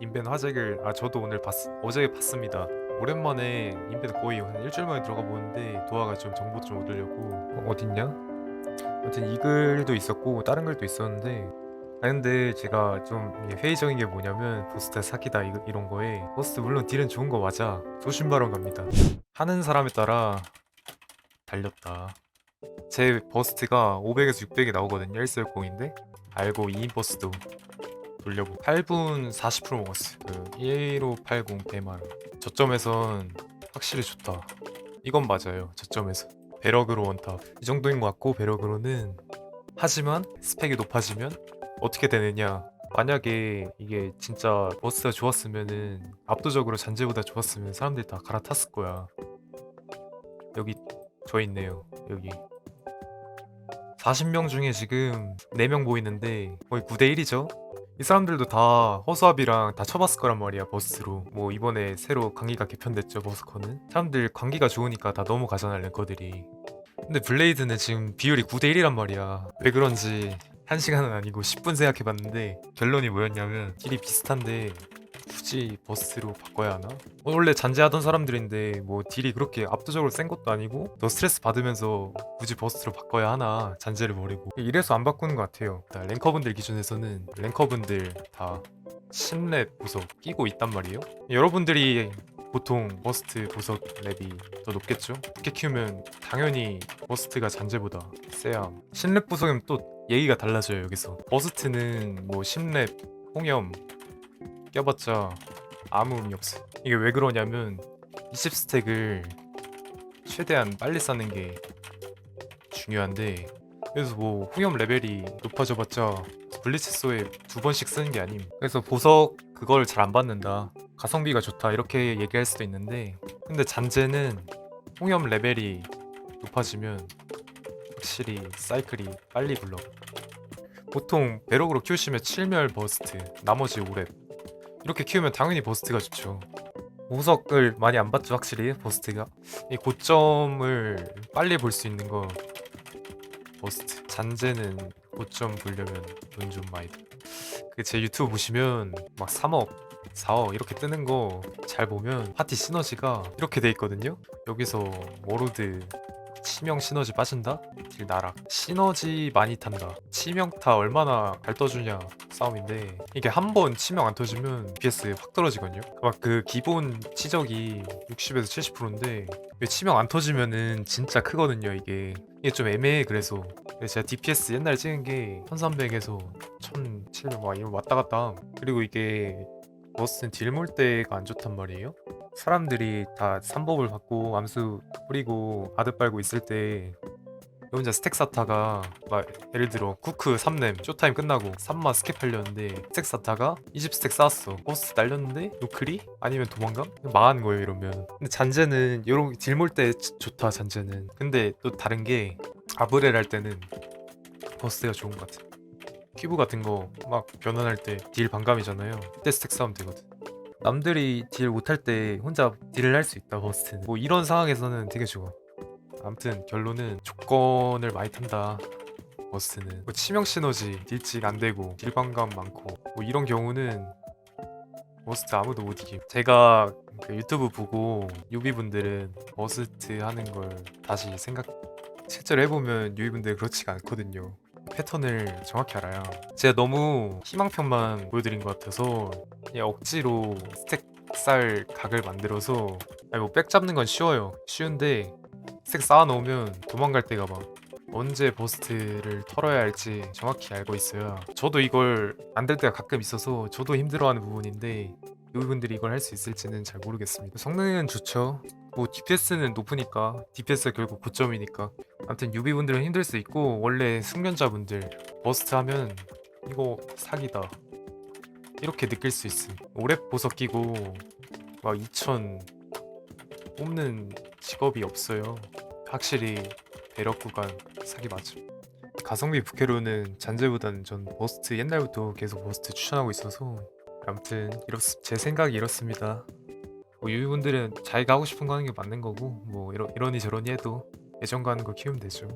인벤 화잭을 아 저도 오늘 봤 어제 봤습니다. 오랜만에 인벤 거의 한 일주일 만에 들어가 보는데 도화가 좀 정보 좀 얻으려고. 어, 어딨냐? 아무튼 이 글도 있었고 다른 글도 있었는데 아 근데 제가 좀 회의적인 게 뭐냐면 보스트 사기다 이, 이런 거에 보스트 물론 딜은 좋은 거 맞아. 조심바람 갑니다. 하는 사람에 따라 달렸다. 제 버스트가 500에서 600이 나오거든요 1셀공인데. 알고 2인 버스도 돌려보 8분 40% 먹었어요. 그 1580 대만 저점에선 확실히 좋다. 이건 맞아요. 저점에서. 배럭으로 원탑. 이 정도인 것 같고 배럭으로는 하지만 스펙이 높아지면 어떻게 되느냐. 만약에 이게 진짜 버스가 좋았으면은 압도적으로 잔재보다 좋았으면 사람들이 다 갈아탔을 거야. 여기 저 있네요. 여기. 40명 중에 지금 4명 보이는데 거의 9대 1이죠 이 사람들도 다 허수아비랑 다 쳐봤을 거란 말이야 버스로. 뭐 이번에 새로 강기가 개편됐죠 버스커는. 사람들 관계가 좋으니까 다 넘어가잖아 랭커들이. 근데 블레이드는 지금 비율이 9대 1이란 말이야. 왜 그런지 1시간은 아니고 10분 생각해봤는데 결론이 뭐였냐면 딜이 비슷한데 굳이 버스로 바꿔야 하나? 어, 원래 잔재하던 사람들인데 뭐 딜이 그렇게 압도적으로 센 것도 아니고 더 스트레스 받으면서 굳이 버스로 바꿔야 하나 잔재를 버리고. 이래서 안 바꾸는 것 같아요. 랭커분들 기준에서는 랭커분들 다 10렙 보석 끼고 있단 말이에요. 여러분들이 보통 버스트 보석 랩이 더 높겠죠? 그렇게 키우면 당연히 버스트가 잔재보다 세야 10렙 보석이면 또 얘기가 달라져요 여기서. 버스트는 뭐 10렙 홍염 껴봤자 아무 의미 없어요 이게 왜 그러냐면 20스택을 최대한 빨리 쌓는 게 중요한데 그래서 뭐 홍염 레벨이 높아져봤자 블리츠소에 두 번씩 쓰는 게 아님. 그래서 보석 그걸 잘 안 받는다 가성비가 좋다 이렇게 얘기할 수도 있는데 근데 잔재는 홍염 레벨이 높아지면 확실히 사이클이 빨리 굴러. 보통 배럭으로 키우시면 7멸 버스트 나머지 5렙 이렇게 키우면 당연히 버스트가 좋죠. 보석을 많이 안 받죠 확실히 버스트가? 이 고점을 빨리 볼 수 있는 거 버스트. 잔재는 고점 보려면 돈 좀 많이 그제 유튜브 보시면 막 3억 4억 이렇게 뜨는 거 잘 보면 파티 시너지가 이렇게 돼 있거든요? 여기서 워로드 치명 시너지 빠진다? 딜 나락. 시너지 많이 탄다. 치명타 얼마나 잘 떠주냐 싸움인데 이게 한 번 치명 안 터지면 BS 확 떨어지거든요? 막 그 기본 치적이 60에서 70%인데 치명 안 터지면은 진짜 크거든요 이게. 이게 좀 애매해 그래서. 제가 DPS 옛날에 찍은 게 1300에서 1700막 이런 왔다 갔다 함. 그리고 이게 버스는 딜몰 때가 안 좋단 말이에요 사람들이 다 3법을 받고 암수 뿌리고 아드 빨고 있을 때 혼자 스택 사타가 막 예를 들어 쿠크 3렘 쇼타임 끝나고 3마 스킵 하려는데 스택 사타가 20스택 쌓았어. 버스 날렸는데 노크리? 아니면 도망가? 망한 거예요 이러면. 근데 잔재는 요런 딜몰 때 좋다 잔재는. 근데 또 다른 게 아브렐 할 때는 버스가 좋은 것 같아. 큐브 같은 거 막 변환할 때 딜 반감이잖아요. 그때 스택 싸우면 되거든 남들이 딜 못할 때 혼자 딜을 할 수 있다 버스트는. 뭐 이런 상황에서는 되게 좋아. 아무튼 결론은 조건을 많이 탄다 버스트는. 뭐 치명 시너지 딜찍 안 되고 딜 반감 많고. 뭐 이런 경우는 버스트 아무도 못 이김 제가 그 유튜브 보고 유비분들은 버스트 하는 걸 다시 생각 실제로 해보면 유비분들 그렇지가 않거든요 패턴을 정확히 알아야 제가 너무 희망편만 보여드린 것 같아서 억지로 스택 쌀 각을 만들어서 아니 뭐백 잡는 건 쉬워요. 쉬운데 스택 쌓아 놓으면 도망갈 때가 막 언제 버스트를 털어야 할지 정확히 알고 있어야 저도 이걸 안될 때가 가끔 있어서 저도 힘들어하는 부분인데 이분들이 이걸 할 수 있을지는 잘 모르겠습니다. 성능은 좋죠 뭐 DPS는 높으니까 DPS가 결국 고점이니까. 아무튼 유비분들은 힘들 수 있고 원래 숙련자분들 버스트 하면 이거 사기다. 이렇게 느낄 수 있음. 오랩 보석 끼고 막 2천 뽑는 직업이 없어요. 확실히 배럭 구간 사기 맞음. 가성비 부캐로는 잔재보다는 전 버스트 옛날부터 계속 버스트 추천하고 있어서 아무튼 이렇, 제 생각이 이렇습니다 뭐 유비분들은 자기가 하고 싶은 거 하는 게 맞는 거고 뭐 이러, 이러니 저러니 해도 예전 가는 거 키우면 되죠